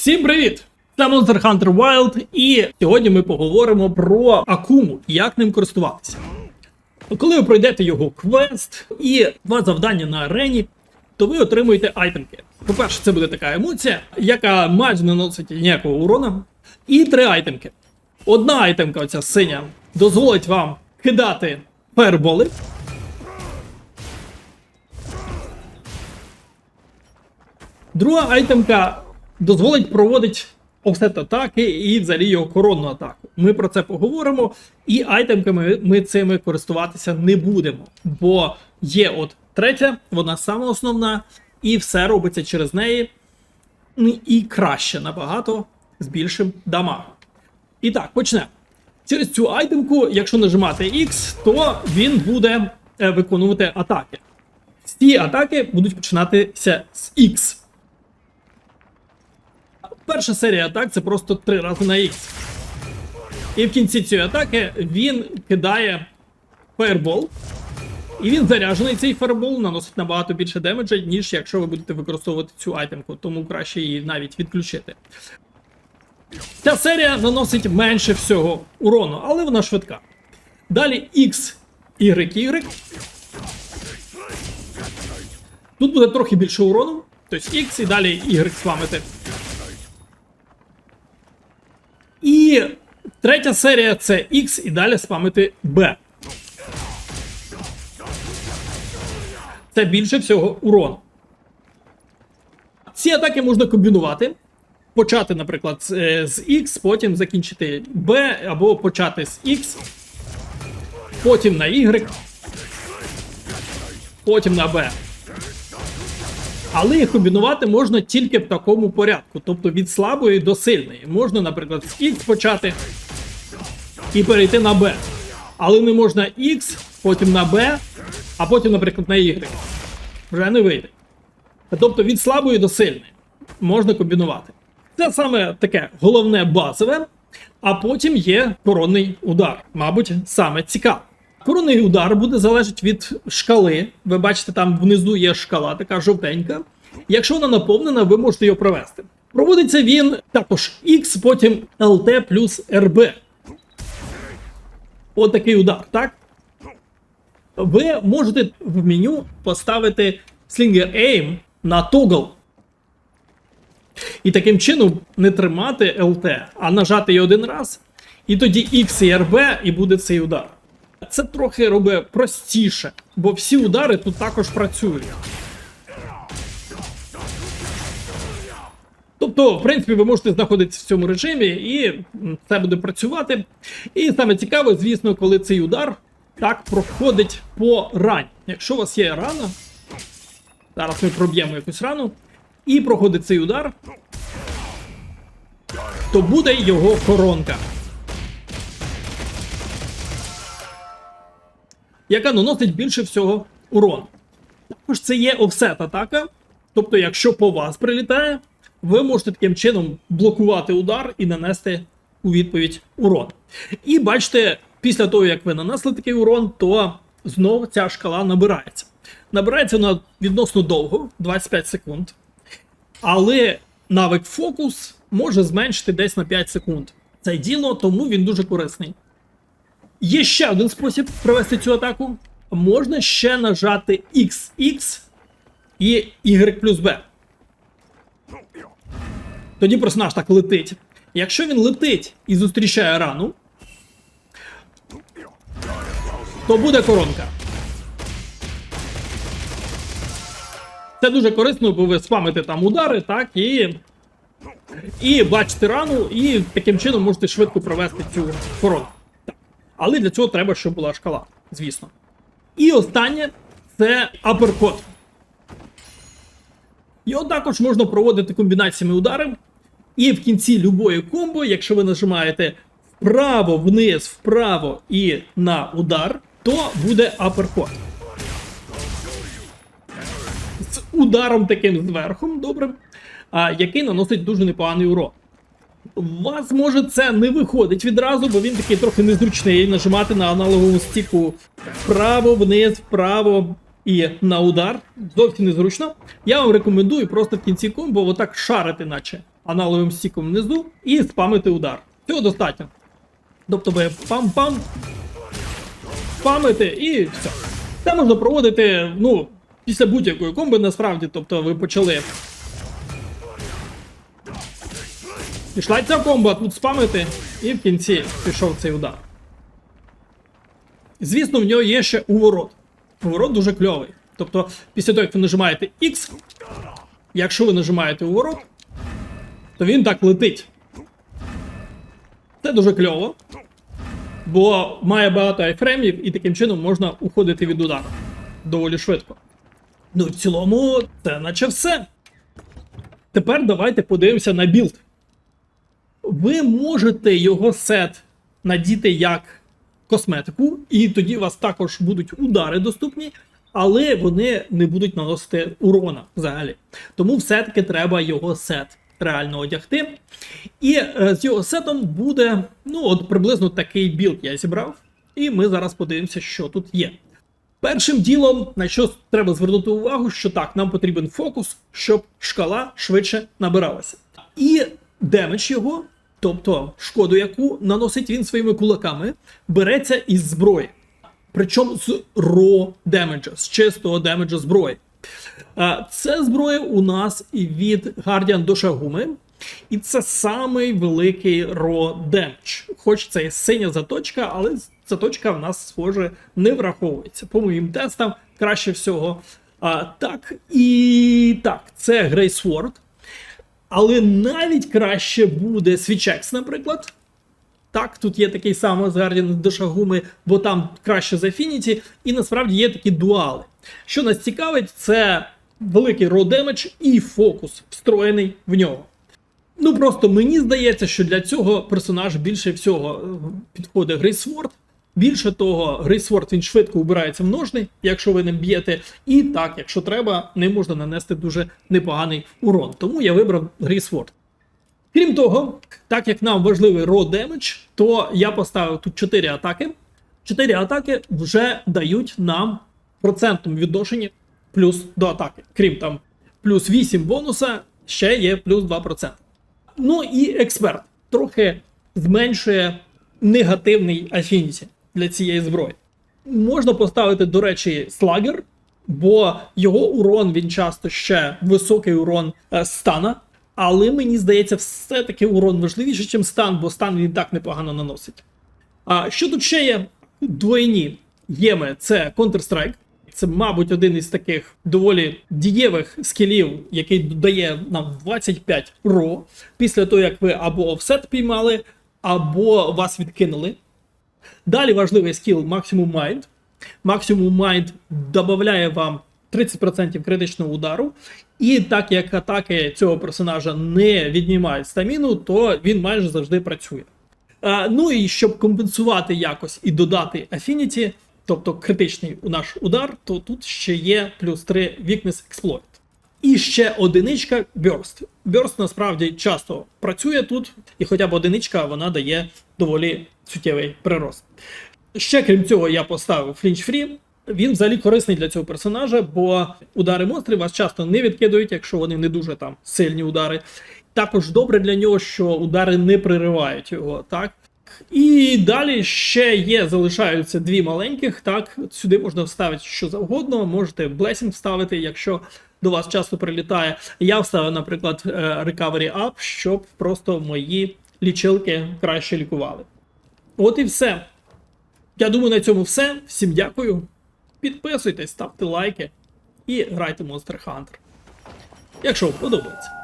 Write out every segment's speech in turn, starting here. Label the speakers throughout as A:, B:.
A: Всім привіт! Це Monster Hunter Wild, і сьогодні ми поговоримо про Акуму як ним користуватися. Коли ви пройдете його квест і два завдання на арені, то ви отримуєте айтемки. По-перше, це буде така емоція, яка майже не наносить ніякого урона. І три айтемки. Одна айтемка, оця синя, дозволить вам кидати фаерболи. Друга айтемка дозволить проводити офсет атаки і взагалі його коронну атаку. Ми про це поговоримо, і айтемками ми цими користуватися не будемо. Бо є от третя, вона сама основна, і все робиться через неї. Ну, І краще набагато з більшим дамагом. І так, почнемо. Через цю айтемку, якщо нажимати X, то він буде е, виконувати атаки. Всі атаки будуть починатися з X. Перша серія атак це просто три рази на X. І в кінці цієї атаки він кидає фаербол. І він заряджений цей фаербол, наносить набагато більше демеджа, ніж якщо ви будете використовувати цю айтемку, тому краще її навіть відключити. Ця серія наносить менше всього урону, але вона швидка. Далі X, Y, Y. Тут буде трохи більше урону, тобто X і далі Y спамити. І третя серія це X і далі спамити B. Це більше всього урону. Ці атаки можна комбінувати. Почати, наприклад, з е, X, потім закінчити B, або почати з X, потім на Y, потім на B. Але їх комбінувати можна тільки в такому порядку, тобто від слабої до сильної. Можна, наприклад, з X почати і перейти на B. Але не можна X, потім на B, а потім, наприклад, на Y. Вже не вийде. Тобто від слабої до сильної можна комбінувати. Це саме таке головне базове, а потім є коронний удар. Мабуть, саме цікаве. Коронний удар буде залежати від шкали. Ви бачите, там внизу є шкала, така жовтенька. Якщо вона наповнена, ви можете його провести. Проводиться він також X, потім LT плюс RB. От удар, так? Ви можете в меню поставити Slinger Aim на Toggle. І таким чином не тримати LT, а нажати її один раз. І тоді X і RB, і буде цей удар. Це трохи робить простіше, бо всі удари тут також працюють. Тобто, в принципі, ви можете знаходитися в цьому режимі, і це буде працювати. І саме цікаве, звісно, коли цей удар так проходить по рані. Якщо у вас є рана, зараз ми проб'ємо якусь рану, і проходить цей удар, то буде його коронка. Яка наносить більше всього урону. Також це є офсет атака. Тобто, якщо по вас прилітає, ви можете таким чином блокувати удар і нанести у відповідь урон. І бачите, після того, як ви нанесли такий урон, то знову ця шкала набирається. Набирається вона відносно довго, 25 секунд. Але навик фокус може зменшити десь на 5 секунд. Це діло, тому він дуже корисний. Є ще один спосіб провести цю атаку. Можна ще нажати XX і Y плюс B. Тоді персонаж так летить. Якщо він летить і зустрічає рану, то буде коронка. Це дуже корисно, бо ви спамите там удари, так, і. І бачите рану, і таким чином можете швидко провести цю коронку. Але для цього треба, щоб була шкала, звісно. І останнє це аперкот. Його також можна проводити комбінаціями ударів. І в кінці любої комбо, якщо ви нажимаєте вправо, вниз, вправо і на удар, то буде аперкот. З ударом таким зверху, добре, який наносить дуже непоганий урон. Вас може це не виходить відразу, бо він такий трохи незручний. Нажимати на аналогову стіку вправо, вниз, вправо і на удар. Зовсім незручно. Я вам рекомендую просто в кінці комбо отак шарити, наче. аналовим стіком внизу і спамити удар. Цього достатньо. Тобто ви пам-пам, спамите і все. Це можна проводити, ну, після будь-якої комби насправді, тобто ви почали. Пішла ця комба, тут спамити, і в кінці пішов цей удар. Звісно, в нього є ще уворот. Уворот дуже кльовий. Тобто, після того, як ви нажимаєте X, якщо ви нажимаєте уворот, то він так летить. Це дуже кльово, бо має багато айфремів, і таким чином можна уходити від удару доволі швидко. Ну, в цілому, це наче все. Тепер давайте подивимося на білд. Ви можете його сет надіти як косметику, і тоді у вас також будуть удари доступні, але вони не будуть наносити урона взагалі. Тому все-таки треба його сет реально одягти. І е, з його сетом буде ну, от приблизно такий білд я зібрав. І ми зараз подивимося, що тут є. Першим ділом, на що треба звернути увагу, що так, нам потрібен фокус, щоб шкала швидше набиралася. І демедж його, тобто шкоду, яку наносить він своїми кулаками, береться із зброї. Причому з ро демеджа, з чистого демеджа зброї. Це зброя у нас від Guardian до Шагуми. І це самий великий ро демедж. Хоч це і синя заточка, але заточка в нас, схоже, не враховується. По моїм тестам краще всього. А, Так, і так, це Sword. Але навіть краще буде Switchex, наприклад. Так, тут є такий самий з Guardian до Шагуми, бо там краще з Affinity, і насправді є такі дуали. Що нас цікавить, це великий damage і фокус, встроєний в нього. Ну просто мені здається, що для цього персонаж більше всього е, підходить Грейсворд. Більше того, Грейсворд він швидко убирається в ножни, якщо ви ним б'єте. І так, якщо треба, не можна нанести дуже непоганий урон. Тому я вибрав Грейсворд. Крім того, так як нам важливий raw damage, то я поставив тут 4 атаки. 4 атаки вже дають нам процентному відношенні плюс до атаки. Крім там плюс 8 бонуса, ще є плюс 2%. Ну і експерт трохи зменшує негативний афініті для цієї зброї. Можна поставити, до речі, слагер, бо його урон він часто ще високий урон е, стана. Але мені здається, все-таки урон важливіший, ніж стан, бо стан він так непогано наносить. А що тут ще є? Двойні єми це Counter-Strike. Це, мабуть, один із таких доволі дієвих скілів, який додає нам 25 ро після того, як ви або офсет піймали, або вас відкинули. Далі важливий скіл Maximum Mind. Maximum Mind додає вам 30% критичного удару. І так як атаки цього персонажа не віднімають стаміну, то він майже завжди працює. А, ну і щоб компенсувати якось і додати Affinity, тобто критичний наш удар, то тут ще є плюс 3 Weakness Exploit. І ще одиничка Burst. Burst насправді часто працює тут, і хоча б одиничка вона дає доволі суттєвий прирост. Ще крім цього, я поставив Flinch Free. Він взагалі корисний для цього персонажа, бо удари монстрів вас часто не відкидують, якщо вони не дуже там сильні удари. Також добре для нього, що удари не приривають його, так? І далі ще є, залишаються дві маленьких. Так, сюди можна вставити що завгодно, можете блесінг вставити, якщо до вас часто прилітає. Я вставив, наприклад, е, Recovery App, щоб просто мої лічилки краще лікували. От і все. Я думаю, на цьому все. Всім дякую. Підписуйтесь, ставте лайки і грайте Monster Hunter. Якщо вам подобається.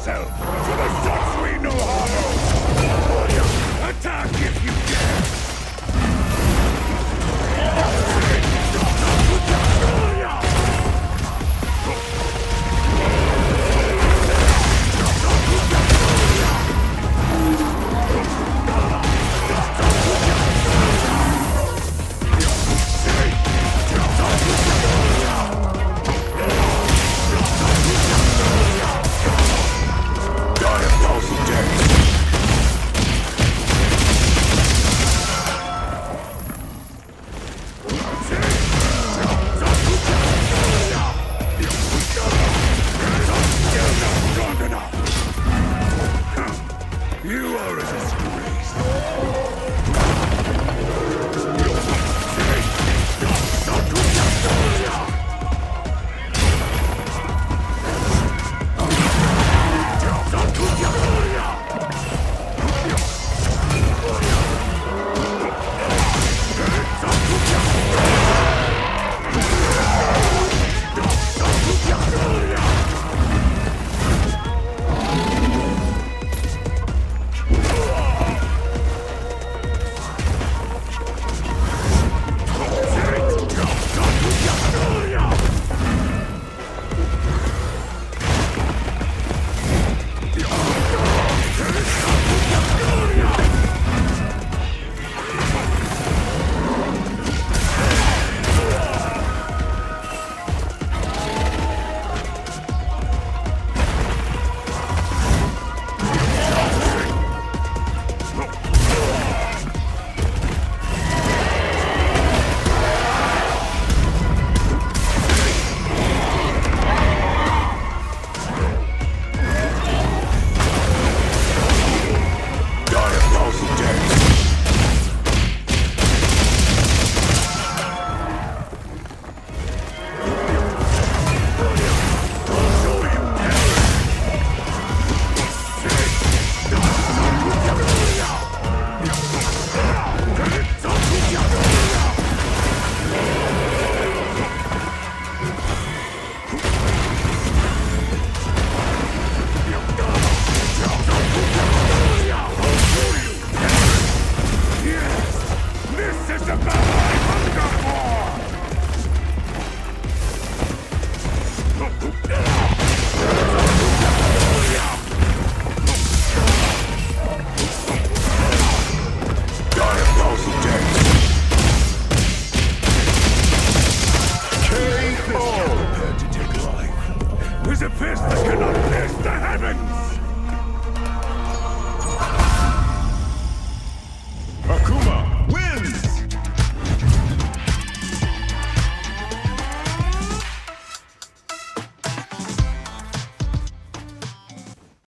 B: Yourself